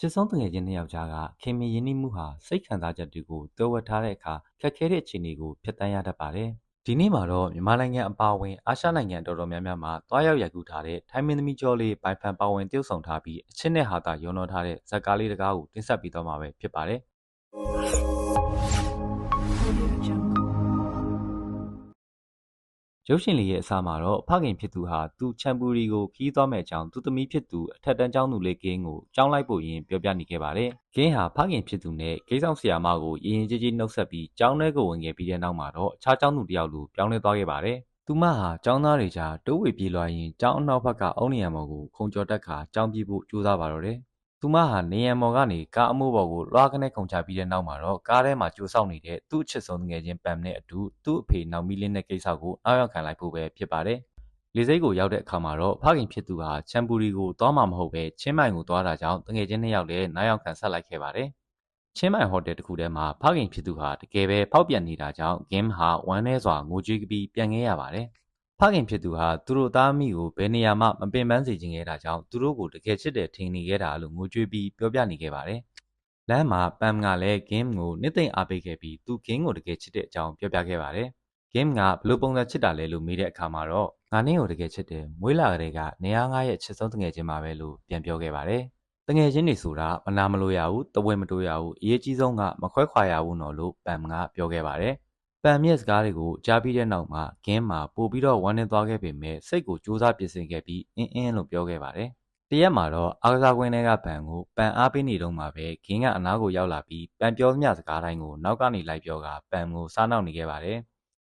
ချစ်ဆုံးတငယ်ချင်းနှစ်ယောက်ကြားကခင်မင်ရင်းနှီးမှုဟာစိတ်ခံစားချက်တွေကိုတွဲဝတ်ထားတဲ့အခါခက်ခဲတဲ့အခြေအနေကိုဖြတ်တန်းရတတ်ပါတယ်။ဒီနေ့မှာတော့မြန်မာနိုင်ငံအပါအဝင်အာရှနိုင်ငံတော်တော်များများမှာတွားရောက်ရိုက်ကူးထားတဲ့ထိုင်းမင်းသမီးကျော်လေးပိုင်ဖန်ပါဝင်တည်ဆုံထားပြီးအချစ်နဲ့ဟာတာရုံတော်ထားတဲ့ဇာတ်ကားလေးတကားကိုတင်ဆက်ပြီးတော့မှာပဲဖြစ်ပါတယ်။ ရုပ်ရှင်လေးရဲ့အစမှာတော့ဖခင်ဖြစ်သူဟာသူချန်ပူရီကိုခီးသွားမဲ့အကြောင်းသူသမီးဖြစ်သူအထက်တန်းကျောင်းသူလေးကင်းကိုကြောင်းလိုက်ဖို့ရင်းပြောပြနေခဲ့ပါတယ်။ကင်းဟာဖခင်ဖြစ်သူနဲ့ဂိမ်းဆောင်ဆရာမကိုရင်ရင်ကြီးကြီးနှုတ်ဆက်ပြီးကျောင်းထဲကိုဝင်ခဲ့ပြီးတဲ့နောက်မှာတော့အခြားကျောင်းသူတယောက်လိုပြောင်းလဲသွားခဲ့ပါတယ်။သူမဟာကျောင်းသားတွေကြားတိုးဝေပြေးလွှာရင်ကျောင်းအနောက်ဘက်ကအုံနေရံမော်ကိုခုံကျော်တက်ခါကျောင်းပြေးဖို့ကြိုးစားပါတော့တယ်။ သူမဟာနေရံမော်ကနေကားအမိုးပေါ်ကိုလွှားကနေခုန်ချပြီးတဲ့နောက်မှာတော့ကားထဲမှာကြိုးဆောက်နေတဲ့သူ့အချစ်ဆုံးငယ်ချင်းပမ်နဲ့အတူသူ့အဖေနောက်မီလင်းတဲ့ကိစ္စကိုနောက်ရောက်ခံလိုက်ဖို့ပဲဖြစ်ပါတယ်။လေစိတ်ကိုရောက်တဲ့အခါမှာတော့ဖခင်ဖြစ်သူဟာချမ်ပူရီကိုသွားမှာမဟုတ်ပဲချင်းမိုင်ကိုသွားတာကြောင့်တငယ်ချင်းနှစ်ယောက်လည်းနောက်ရောက်ခံဆက်လိုက်ခဲ့ပါတယ်။ချင်းမိုင်ဟိုတယ်တစ်ခုထဲမှာဖခင်ဖြစ်သူဟာတကယ်ပဲဖောက်ပြန်နေတာကြောင့်ဂင်းဟာဝမ်းနည်းစွာငိုကြွေးပြီးပြန်ခဲ့ရပါတယ်။ ဖခင်ဖြစ်သူဟာသူတို့သားမိကိုဘယ်နေရာမှမပင်ပန်းစေချင်ခဲ့တာကြောင့်သူတို့ကိုတကယ်ချစ်တယ်ထင်နေခဲ့တာလို့ငိုကြွေးပြီးပြောပြနေခဲ့ပါတယ်။လမ်းမှာပမ်ကလည်းဂင်းကိုနှစ်သိမ့်အားပေးခဲ့ပြီးသူဂင်းကိုတကယ်ချစ်တဲ့အကြောင်းပြောပြခဲ့ပါတယ်။ game ကဘလို့ပုံစံချစ်တာလဲလို့မေးတဲ့အခါမှာတော့ငါနင့်ကိုတကယ်ချစ်တယ်မွေးလာကလေးကနေရာငါရဲ့ချစ်ဆုံးတငယ်ချင်းပါပဲလို့ပြန်ပြောခဲ့ပါတယ်တငယ်ချင်းတွေဆိုတာမနာမလို့ရဘူးတဝဲမတိုးရဘူးအရေးကြီးဆုံးကမခွဲခွာရဘူးနော်လို့ပမ်ကပြောခဲ့ပါတယ် ပမ်ရဲ့စကားတွေကိုကြားပြီးတဲ့နောက်မှာဂင်းမှာပို့ပြီးတော့ဝမ်းနည်းသွားခဲ့ပေမဲ့စိတ်ကိုစူးစမ်းပြင်ဆင်ခဲ့ပြီးအင်းအင်းလို့ပြောခဲ့ပါတယ်တရက်မှာတော့အားကစားကွင်းထဲကပန်ကိုပန်အားပေးနေတော့မှပဲဂင်းကအနားကိုရောက်လာပြီးပန်ပြောသမျှစကားတိုင်းကိုနောက်ကနေလိုက်ပြောကပန်ကိုစားနောက်နေခဲ့ပါတယ်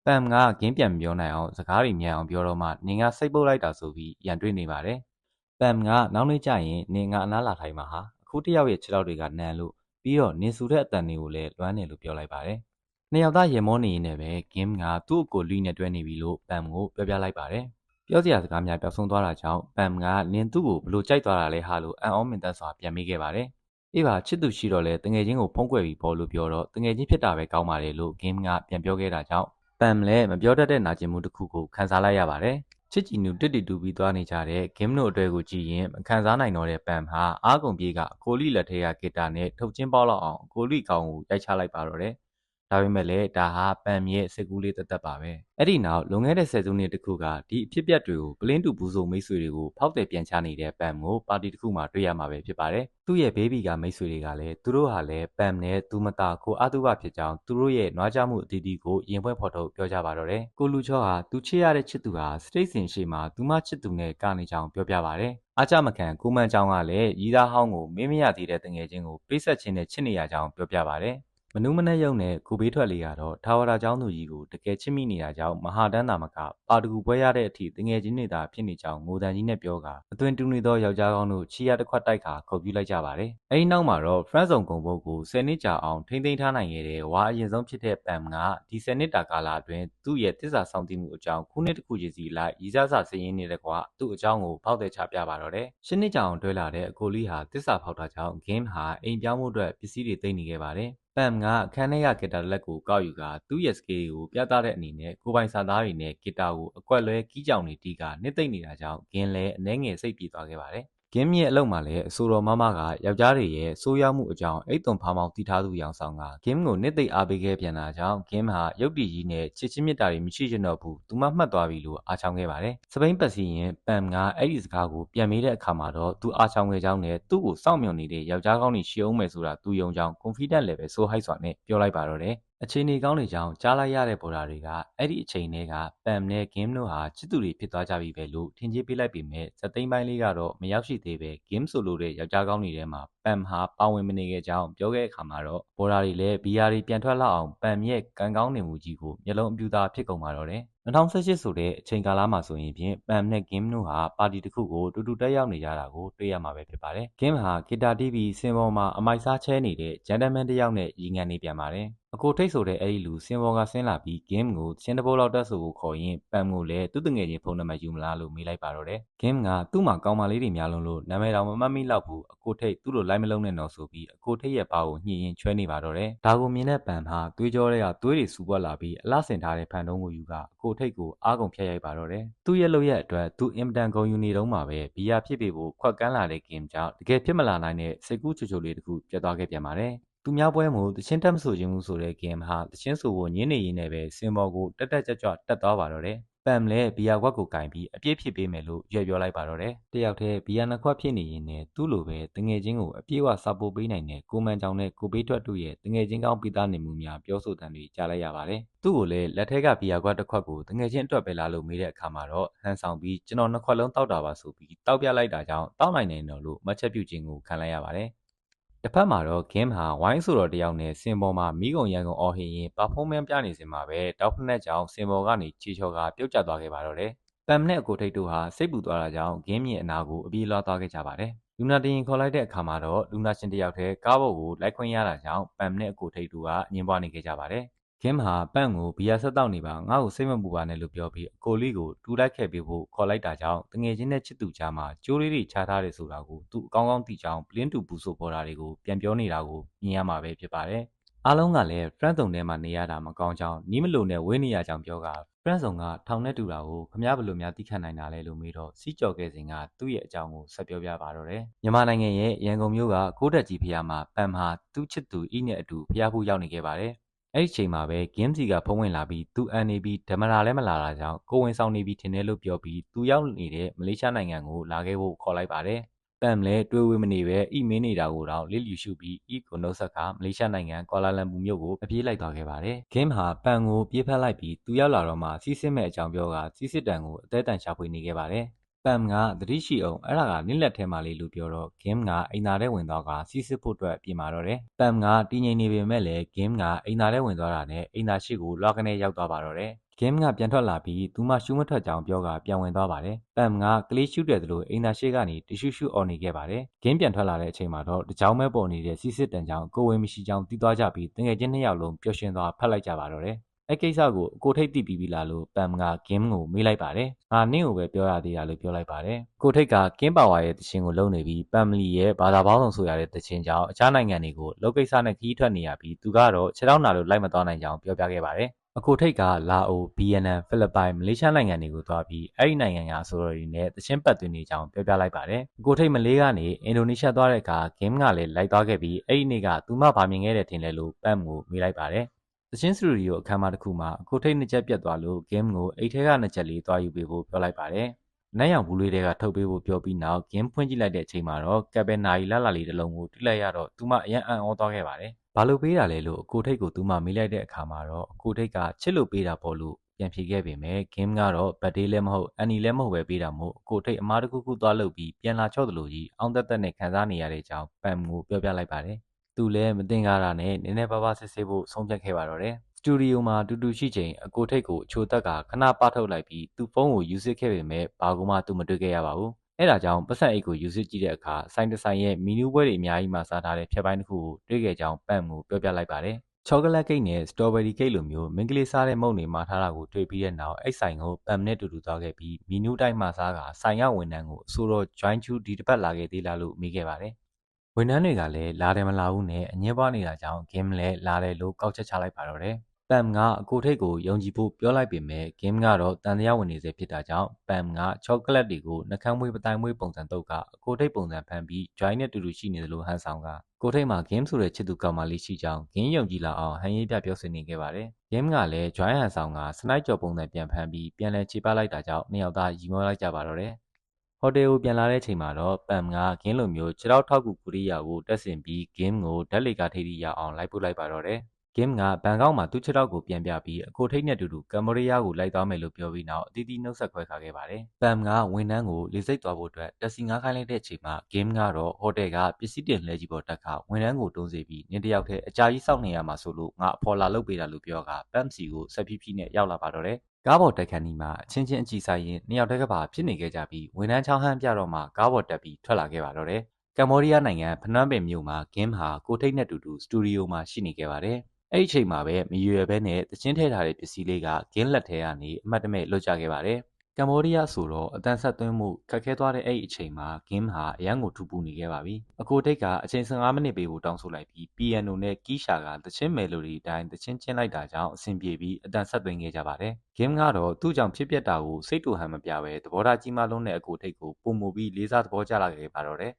ပမ်ကဂင်းပြန်ပြောနိုင်အောင်စကားတွေမြန်အောင်ပြောတော့မှနင်ကစိတ်ပုတ်လိုက်တာဆိုပြီးရန်တွေ့နေပါတယ်။ပမ်ကနောက်နေ့ကျရင်နင်ကအနားလာထိုင်မှာဟာအခုတယောက်ရဲ့ခြေထောက်တွေကနန်လို့ပြီးတော့နင်ဆူတဲ့အတန်တွေကိုလည်းလွမ်းနေလို့ပြောလိုက်ပါတယ်။ နှစ်ယောက်သားရေမောနေရင်းနဲ့ပဲဂင်းကသူ့ကိုလူနဲ့တွဲနေပြီလို့ပမ်ကိုပြောပြလိုက်ပါတယ်။ပြောစရာစကားများပျောက်ဆုံးသွားတာကြောင့်ပမ်ကနင်သူ့ကိုဘလို့ကြိုက်သွားတာလဲဟာလို့အံ့ဩမင်သက်စွာပြန်မေးခဲ့ပါတယ်။အေးပါချစ်သူရှိတော့လဲတငယ်ချင်းကိုဖုံးကွယ်ပြီးပေါ်လို့ပြောတော့တငယ်ချင်းဖြစ်တာပဲကောင်းပါတယ်လို့ဂင်းကပြန်ပြောခဲ့တာကြောင့်ပမ်လည်းမပြောတတ်တဲ့နာကျင်မှုတစ်ခုကိုခံစားလိုက်ရပါတယ်။ချစ်ကြည်နူတစ်တီတူပြီးသွားနေကြတဲ့ဂင်းတို့အတွေ့ကိုကြည့်ရင်မခံစားနိုင်တော့တဲ့ပမ်ဟာအားကုန်ပြေးကအကိုလိလက်ထဲကဂီတာနဲ့ထုတ်ချင်းပေါက်လောက်အောင်အကိုလိကောင်ကိုရိုက်ချလိုက်ပါတော့တယ်။ ဒါပေမဲ့လည်းဒါဟာပမ်ရဲ့စစ်ကူးလေးတသက်ပါပဲအဲ့ဒီနောက်လွန်ခဲ့တဲ့ဆယ်စုနှစ်တခုကဒီအဖြစ်ပြက်တွေကိုပလင်းတူဘူးစုံမိတ်ဆွေတွေကိုဖောက်တယ်ပြန်ချနေတဲ့ပမ်ကိုပါတီတစ်ခုမှာတွေ့ရမှာပဲဖြစ်ပါတယ်သူ့ရဲ့ဘေဘီကမိတ်ဆွေတွေကလည်းသူတို့ဟာလည်းပမ်နဲ့သူမတာကိုအတုပဖြစ်ကြောင်းသူတို့ရဲ့နွားကြမှုအတီးတီကိုရင်ပွဲဖော်ထုတ်ပြောကြပါတော့တယ်ကိုလူချောဟာသူချစ်ရတဲ့ချစ်သူဟာစတိတ်စင်ရှိမှာသူမချစ်သူနဲ့ကနေကြောင်းပြောပြပါတယ်အားကြမခံကိုမန်ချောင်းကလည်းရီးသားဟောင်းကိုမင်းမရသေးတဲ့တငယ်ချင်းကိုပိတ်ဆက်ခြင်းနဲ့ချစ်နေရကြောင်းပြောပြပါတယ် မနူးမနဲ့ရုံနဲ့ကိုဘေးထွက်လေးကတော့ထာဝရကျောင်းသူကြီးကိုတကယ်ချစ်မိနေတာကြောင့်မဟာတန်းသာမကပါတကူပွဲရတဲ့အထိတငယ်ချင်းတွေသာဖြစ်နေကြောင်းငိုတန်ကြီးနဲ့ပြောကအသွင်တူနေသောယောက်ျားကောင်းတို့ချီရတစ်ခွက်တိုက်ခါခုတ်ပြလိုက်ကြပါတယ်။အဲဒီနောက်မှာတော့ Friend Zone ဂုံဘုတ်ကို10နှစ်ကြာအောင်ထိမ့်သိမ်းထားနိုင်ခဲ့တဲ့ဝါအရင်ဆုံးဖြစ်တဲ့ပမ်ကဒီ10နှစ်တာကာလအတွင်းသူ့ရဲ့တစ္ဆာဆောင်တည်မှုအကြောင်းခုနှစ်တစ်ခုချင်းစီလိုက်ရည်စားစာစည်ရင်းနေတဲ့ကွာသူ့အကြောင်းကိုဖောက်တဲ့ချပြပါတော့တယ်။ရှင်းနှစ်ကြာအောင်တွဲလာတဲ့အကိုလီဟာတစ္ဆာဖောက်တာကြောင့် game ဟာအိမ်ပြောင်းမှုအတွက်ပစ္စည်းတွေသိမ်းနေခဲ့ပါတယ်။ ပမ်ကအခန်းထဲကဂီတာလက်ကိုကောက်ယူကာသူ့ရဲ့စကေးကိုပြသတဲ့အနေနဲ့ကိုပိုင်စာသားတွေနဲ့ဂီတာကိုအကွက်လွဲကီးကြောင်တွေတီးကာနှစ်သိမ့်နေတာကြောင့်ဂင်းလည်းအနှဲငယ်စိတ်ပြေသွားခဲ့ပါတယ်။ ဂင်းရဲ့အလုပ်မှာလည်းအဆိုတော်မမကယောက်ျားတွေရဲ့ဆိုးရွားမှုအကြောင်းအိတ်သွန်ဖားမောင်တီထားသူရောင်ဆောင်ကဂင်းကိုနှစ်သိမ့်အားပေးခဲ့ပြန်တာကြောင့်ဂင်းဟာရုပ်တည်ကြီးနဲ့ချစ်ချင်းမြတ်တာတွေမရှိချင်တော့ဘူးသူမမှတ်သွားပြီလို့အားချောင်းခဲ့ပါတယ်။စပိန်ပတ်စီရင်ပမ်ကအဲ့ဒီစကားကိုပြန်မေးတဲ့အခါမှာတော့သူအားချောင်းခဲ့ကြောင်းနဲ့သူ့ကိုစောင့်မျှော်နေတဲ့ယောက်ျားကောင်းတွေရှိအောင်မယ်ဆိုတာသူယုံကြောင်း confident level ဆိုဟိုက်စွာနဲ့ပြောလိုက်ပါတော့တယ်။ အခြေအနေကောင်းတွေကြောင့်ကြားလိုက်ရတဲ့ပေါ်တာတွေကအဲ့ဒီအချိန်တည်းကပမ်နဲ့ဂင်းတို့ဟာချစ်သူတွေဖြစ်သွားကြပြီပဲလို့ထင်ကြေးပေးလိုက်ပေမဲ့ဇက်သိမ်းပိုင်းလေးကတော့မရောက်ရှိသေးပဲဂင်းဆိုလိုတဲ့ယောက်ျားကောင်းတွေထဲမှာပမ်ဟာပါဝင်မနေခဲ့ကြောင်းပြောခဲ့အခါမှာတော့ပေါ်တာတွေလည်းဘီယာတွေပြန်ထွက်လောက်အောင်ပမ်ရဲ့ကံကောင်းနေမှုကြီးကိုမျက်လုံးအပြူသားဖြစ်ကုန်ပါတော့တယ်2018ဆိုတဲ့အချိန်ကာလမှာဆိုရင်ဖြင့်ပမ်နဲ့ဂင်းတို့ဟာပါတီတစ်ခုကိုတူတူတက်ရောက်နေကြတာကိုတွေ့ရမှာပဲဖြစ်ပါတယ်။ဂင်းဟာဂီတာတီးပြီးစင်ပေါ်မှာအမိုက်စားချဲနေတဲ့ဂျန်တမန်တစ်ယောက်နဲ့ရီငံနေပြန်ပါတယ်အကိုထိတ်ဆိုတဲ့အဲ့ဒီလူစင်ဘော်ကဆင်းလာပြီး game ကိုချင်းတဘိုးလောက်တက်ဆိုကိုခေါ်ရင်ပမ်ကိုလည်းသူ့တငယ်ချင်းဖုန်းနံပါတ်ယူမလားလို့မေးလိုက်ပါတော့တယ်။ game ကသူ့မှာကောင်းမလေးတွေများလုံးလို့နာမည်တော်မမှတ်မိတော့ဘူးအကိုထိတ်သူ့လိုလိုက်မလုံးနဲ့တော့ဆိုပြီးအကိုထိတ်ရဲ့ဘာကိုညှိရင်ချွဲနေပါတော့တယ်။ဒါကိုမြင်တဲ့ပမ်ဟာသွေးကြောတွေကသွေးတွေစူပွက်လာပြီးအလားဆင်ထားတဲ့ဖန်တုံးကိုယူကအကိုထိတ်ကိုအားကုန်ဖျက်ရိုက်ပါတော့တယ်။သူ့ရဲ့လုပ်ရက်အတွက်သူအင်မတန်ဂုဏ်ယူနေတော့မှပဲဘီယာဖြစ်ပေဖို့ခွက်ကန်းလာတဲ့ game ကြောင့်တကယ်ဖြစ်မလာနိုင်တဲ့စိတ်ကူးချိုချိုလေးတစ်ခုပြတ်သွားခဲ့ပြန်ပါတယ်။သူများပွဲမို့တချင်းတက်မဆိုခြင်းမှုဆိုတဲ့ဂိမ်းဟာတချင်းဆိုဖို့ညင်းနေရင်းနဲ့ပဲစင်ဘော်ကိုတက်တက်ကြွကြွတက်သွားပါတော့တယ်။ ပမ်လည်းဘီယာခွက်ကိုကင်ပြီးအပြည့်ဖြစ်ပေးမယ်လို့ရွက်ပြောလိုက်ပါတော့တယ်။တယောက်တည်းဘီယာနှစ်ခွက်ဖြစ်နေရင်နဲ့သူ့လိုပဲတငယ်ချင်းကိုအပြည့်အဝစာပို့ပေးနိုင်တဲ့ကိုမန်ကြောင်နဲ့ကိုပေးထွက်တို့ရဲ့တငယ်ချင်းကောင်းပိသားနေမှုများပြောဆိုတမ်းတွေကြားလိုက်ရပါတယ်။သူ့ကိုလည်းလက်ထက်ကဘီယာခွက်တစ်ခွက်ကိုတငယ်ချင်းအတွက်ပဲလားလို့မေးတဲ့အခါမှာတော့ဟန်ဆောင်ပြီးကျွန်တော်နှစ်ခွက်လုံးတောက်တာပါဆိုပြီးတောက်ပြလိုက်တာကြောင့်တောက်နိုင်နေတော့လို့မှတ်ချက်ပြုခြင်းကိုခံလိုက်ရပါတယ်။ တစ်ဖက်မှာတော့ game ဟာဝိုင်းဆိုတော်တယောက်နဲ့စင်ပေါ်မှာမိကုံရန်ကုန်အော်ဟင်ရင် performance ပြနေစင်မှာပဲတောက်ဖက်နဲ့ကြောင့်စင်ပေါ်ကနေချီချော်ကပြုတ်ကျသွားခဲ့ပါတော့တယ်။ပမ်နဲ့အကိုထိတ်တို့ဟာစိတ်ပူသွားတာကြောင့် game ရဲ့အနာကိုအပြေးလွှားသွားခဲ့ကြပါတယ်။လူနာတင်ရင်ခေါ်လိုက်တဲ့အခါမှာတော့လူနာရှင်တယောက်တည်းကားပေါ်ကိုလိုက်ခွင့်ရတာကြောင့်ပမ်နဲ့အကိုထိတ်တို့ကအငင်းပွားနေခဲ့ကြပါတယ်။ ကင်းဟာပန့်ကို ဘီယာဆက်တောက်နေပါငါ့ကိုစိတ်မပူပါနဲ့လို့ပြောပြီးအကိုလေးကိုတူလိုက်ခဲ့ပေးဖို့ခေါ်လိုက်တာကြောင့်တငယ်ချင်းနဲ့ချစ်သူကြားမှာကြိုးလေးတွေချထားတယ်ဆိုတာကိုသူအကောင်းကောင်းသိကြောင်းပလင်းတူပူဆိုပေါ်တာတွေကိုပြန်ပြောနေတာကိုမြင်ရမှာပဲဖြစ်ပါတယ်။အားလုံးကလည်း friend စုံထဲမှာနေရတာမကောင်းကြောင်းနီးမလို့နဲ့ဝေးနေရကြောင်းပြောက friend စုံကထောင်နဲ့တူတာကိုခမရဘလို့များသိခံနိုင်တာလဲလို့မေးတော့စီးကြော်ခဲ့စဉ်ကသူ့ရဲ့အကြောင်းကိုဆက်ပြောပြပါတော့တယ်။မြန်မာနိုင်ငံရဲ့ရန်ကုန်မြို့ကကိုးတက်ကြီးဖျားမှာပမ်ဟာသူ့ချစ်သူဤနဲ့အတူဖျားဖို့ရောက်နေခဲ့ပါတယ်။ အဲ့ဒီချိန်မှာပဲဂင်းစီကဖုံးဝင်လာပြီးသူအန်နေပြီးဓမ္မရာလည်းမလာတာကြောင့်ကိုဝင်ဆောင်နေပြီးထင်တယ်လို့ပြောပြီးသူရောက်နေတဲ့မလေးရှားနိုင်ငံကိုလာခဲ့ဖို့ခေါ်လိုက်ပါတယ်။ပမ်လည်းတွေးဝေးမနေပဲဣမင်းနေတာကိုတော့လစ်လျူရှုပြီးဣကိုနှုတ်ဆက်ကမလေးရှားနိုင်ငံကွာလာလမ်ပူမြို့ကိုအပြေးလိုက်သွားခဲ့ပါတယ်။ဂင်းဟာပမ်ကိုပြေးဖက်လိုက်ပြီးသူရောက်လာတော့မှစီးစစ်မဲ့အကြောင်းပြောကစီးစစ်တန်ကိုအသေးတန်ရှာဖွေနေခဲ့ပါတယ်။ ပမ်ကသတိရှိအောင်အဲ့ဒါက နင့်လက်ထဲမှာလေးလို့ပြောတော့ဂင်းကအိမ်သာထဲဝင်သွားကစီးစစ်ဖို့အတွက် ပြင်မာတော့တယ်ပမ်ကတည်ငြိမ်နေပေမဲ့လည်းဂင်းကအိမ်သာထဲဝင်သွားတာနဲ့ အိမ်သာရှိကို လွှာကနေရောက်သွားပါတော့တယ်ဂင်းကပြန်ထွက်လာပြီး သူမှရှူးမထွက်ကြောင်ပြောကပြန်ဝင်သွားပါတယ်။ပမ်ကကလေးရှူးတယ်သလို အိမ်သာရှိကနေ တရှူးရှူးအော်နေခဲ့ပါတယ်။ဂင်းပြန်ထွက်လာတဲ့အချိန်မှာတော့ တကြောင်မဲပေါ်နေတဲ့ စီစစ်တန်ကြောင်ကိုဝင်းမရှိကြောင်တီးသွားကြပြီးတငယ်ချင်းနှစ်ယောက်လုံး ပျော်ရွှင်သွားဖက်လိုက်ကြပါတော့တယ်။ အဲ့ကိစ္စကိုအကိုထိတ်သိပြီးပြီလားလို့ပမ်ကဂင်းကိုမေးလိုက်ပါတယ်။ငါနင့်ကိုပဲပြောရသေးတာလို့ပြောလိုက်ပါတယ်။ကိုထိတ်ကကင်းပါဝါရဲ့တခြင်းကိုလုံနေပြီးပမ်မလီရဲ့ဘာသာပေါင်းစုံဆိုရတဲ့တခြင်းကြောင့်အခြားနိုင်ငံတွေကိုလောက်ကိစ္စနဲ့ခီးထွက်နေရပြီးသူကတော့ခြေထောက်နာလို့လိုက်မသွားနိုင်ကြောင်းပြောပြခဲ့ပါတယ်။အကိုထိတ်ကလာအို၊ဗီယက်နမ်၊ဖိလစ်ပိုင်၊မလေးရှားနိုင်ငံတွေကိုသွားပြီးအဲ့ဒီနိုင်ငံကအဆိုတော်တွေနဲ့တချင်းပတ်သွင်းနေကြောင်းပြောပြလိုက်ပါတယ်။အကိုထိတ်မလေးကနေအင်ဒိုနီးရှားသွားတဲ့အခါဂင်းကလည်းလိုက်သွားခဲ့ပြီးအဲ့ဒီနေ့ကသူမဗာမြင်ခဲ့တယ်ထင်တယ်လို့ပမ်ကိုမေးလိုက်ပါတယ်။ သချင်းစတူဒီယိုအခမ်းအနားတစ်ခုမှာအကိုထိတ်နှစ်ချက်ပြတ်သွားလို့ game ကိုအိတ်ထဲကနှစ်ချက်လေးသွားယူပေးဖို့ပြောလိုက်ပါတယ်။နက်ရောင်ဘူးလေးတွေကထုတ်ပေးဖို့ပြောပြီးနောက် game ဖွင့်ကြည့်လိုက်တဲ့အချိန်မှာတော့ကပ်ပဲနာရီလာလာလေးတစ်လုံးကိုတိလိုက်ရတော့သူမအရန်အံ့ဩသွားခဲ့ပါတယ်။ဘာလို့ပေးတာလဲလို့အကိုထိတ်ကိုသူမမေးလိုက်တဲ့အခါမှာတော့အကိုထိတ်ကချစ်လို့ပေးတာပေါ့လို့ပြန်ဖြေခဲ့ပေမဲ့ game ကတော့ birthday လည်းမဟုတ်အန်နီလည်းမဟုတ်ပဲပေးတာမို့အကိုထိတ်အမားတစ်ခုခုသွားလုပ်ပြီးပြန်လာချော့တယ်လို့ကြီးအောင်သက်သက်နဲ့ခံစားနေရတဲ့အကြောင်းပမ်ကိုပြောပြလိုက်ပါတယ်။ သူလည်းမတင်ကားတာနဲ့နည်းနည်းပါးပါးစစ်ဆေးဖို့ဆုံးဖြတ်ခဲ့ပါတော့တယ်။စတူဒီယိုမှာတူတူရှိချိန်အကိုထိတ်ကိုအချိုသက်ကခဏပထုတ်လိုက်ပြီးသူ့ဖုန်းကိုယူစစ်ခဲ့ပေမဲ့ဘာကူမှသူမတွေ့ခဲ့ရပါဘူး။အဲဒါကြောင့်ပတ်စံအိတ်ကိုယူစစ်ကြည့်တဲ့အခါဆိုင်တဆိုင်ရဲ့မီနူးပွဲတွေအများကြီးမှစားထားတဲ့ဖြတ်ပိုင်းတစ်ခုကိုတွေ့ခဲ့ကြောင်းပန့်ကိုပြောပြလိုက်ပါတယ်။ချောကလက်ကိတ်နဲ့စတော်ဘယ်ရီကိတ်လိုမျိုးမင်းကလေးစားတဲ့မုန့်တွေမှာထားတာကိုတွေ့ပြီးတဲ့နောက်အဲ့ဆိုင်ကိုပမ်နဲ့တူတူသွားခဲ့ပြီးမီနူးတိုင်းမှာစားကဆိုင်ရဝန်ထမ်းကိုအဆိုတော် join ချူဒီတစ်ပတ်လာခဲ့သေးလားလို့မေးခဲ့ပါတယ် ဝန်ထမ်းတွေကလည်းလာတယ်မလာဘူးနဲ့အငြင်းပွားနေတာကြောင့်ဂင်းလည်းလာတယ်လို့ကောက်ချက်ချလိုက်ပါတော့တယ်။ပမ်ကအကိုထိတ်ကိုယုံကြည်ဖို့ပြောလိုက်ပေမဲ့ဂင်းကတော့တန်တရားဝင်နေစေဖြစ်တာကြောင့်ပမ်ကချောကလက်တွေကိုနှကမ်းမွေးပတိုင်းမွေးပုံစံတုပ်ကအကိုထိတ်ပုံစံဖန်ပြီး join နဲ့တူတူရှိနေသလိုဟန်ဆောင်ကကိုထိတ်မှာဂင်းဆိုတဲ့ချစ်သူကောင်မလေးရှိကြောင်းဂင်းယုံကြည်လာအောင်ဟန်ရေးပြပြောဆိုနေခဲ့ပါတယ်။ဂင်းကလည်း join ဟန်ဆောင်ကစနိုက်ကျော်ပုံစံပြန်ဖန်ပြီးပြန်လဲခြေပလိုက်တာကြောင့်နှစ်ယောက်သားရီမောလိုက်ကြပါတော့တယ်။ ဟိုတယ်ကိုပြန်လာတဲ့အချိန်မှာတော့ပမ်ကဂင်းလိုမျိုးခြေထောက်ထောက်ကူကူရိယာကိုတက်ဆင်ပြီးဂင်းကိုဓာတ်လေကာထိပ်ထိရအောင်လိုက်ပို့လိုက်ပါတော့တယ်။ ဂင်းကဘန်ကောက်မှာ သူ့ခြေထောက်ကိုပြန်ပြပြီး အကိုထိတ်နဲ့တူတူ ကမ်ဘောဒီးယားကို လိုက်သွားမယ်လို့ ပြောပြီးနောက်အတီးတီး နှုတ်ဆက်ခွဲခါခဲ့ပါတယ်။ပမ်ကဝန်ထမ်းကို လေစိတ်သွားဖို့အတွက် တက်စီငားခိုင်းလိုက်တဲ့အချိန်မှာဂင်းကတော့ ဟိုတယ်က ပစ္စည်းတင်လှဲကြီးပေါ်တက်ခါ ဝန်ထမ်းကို တွန်းစေပြီး နင်းတယောက်တည်း အကြာကြီးစောင့်နေရမှာဆိုလို့ ငါ အဖော်လာလုပ်ပေးတာလို့ပြောကပမ်စီကိုဆက်ဖြည်းဖြည်းနဲ့ ရောက်လာပါတော့တယ် ကားပေါ်တက်ခန်းဒီမှာ အချင်းချင်း အကြည့်ဆိုင်ရင်နှစ်ယောက်တက်ကပါ ဖြစ်နေခဲ့ကြပြီး ဝန်ထမ်းချောင်းဟန်းပြတော့မှ ကားပေါ်တက်ပြီး ထွက်လာခဲ့ပါတော့တယ်။ကမ္ဘောဒီးယားနိုင်ငံ ဖနွမ်းပင်မြို့မှာဂင်းဟာ ကိုထိတ်နဲ့တူတူ စတူဒီယိုမှာ ရှိနေခဲ့ပါတယ် အဲ့ဒီအချိန်မှာပဲမရွယ်ဘဲနဲ့တချင်းထဲထားတဲ့ပစ္စည်းလေးကဂင်းလက်ထဲကနေအမှတ်တမဲ့လွတ်ကျခဲ့ပါတယ်ကမ္ဘောဒီးယားဆိုတော့အတန်ဆက်သွင်းမှုခက်ခဲသွားတဲ့အဲ့ဒီအချိန်မှာဂင်းဟာအရန်ကိုထူပူနေခဲ့ပါပြီအကိုတိတ်ကအချိန်15မိနစ်ပေးဖို့တောင်းဆိုလိုက်ပြီး piano နဲ့ကီးရှာကတချင်းမယ်လိုဒီအတိုင်းတချင်းချင်းလိုက်တာကြောင့်အဆင်ပြေပြီးအတန်ဆက်သွင်းခဲ့ကြပါတယ်ဂင်းကတော့သူ့ကြောင့်ဖြစ်ပျက်တာကိုစိတ်တူဟန်မပြပဲသဘောထားကြီးမားလုံးတဲ့အကိုတိတ်ကိုပုံမူပြီးလေးစားသဘောကျလာခဲ့ပါတော့တယ်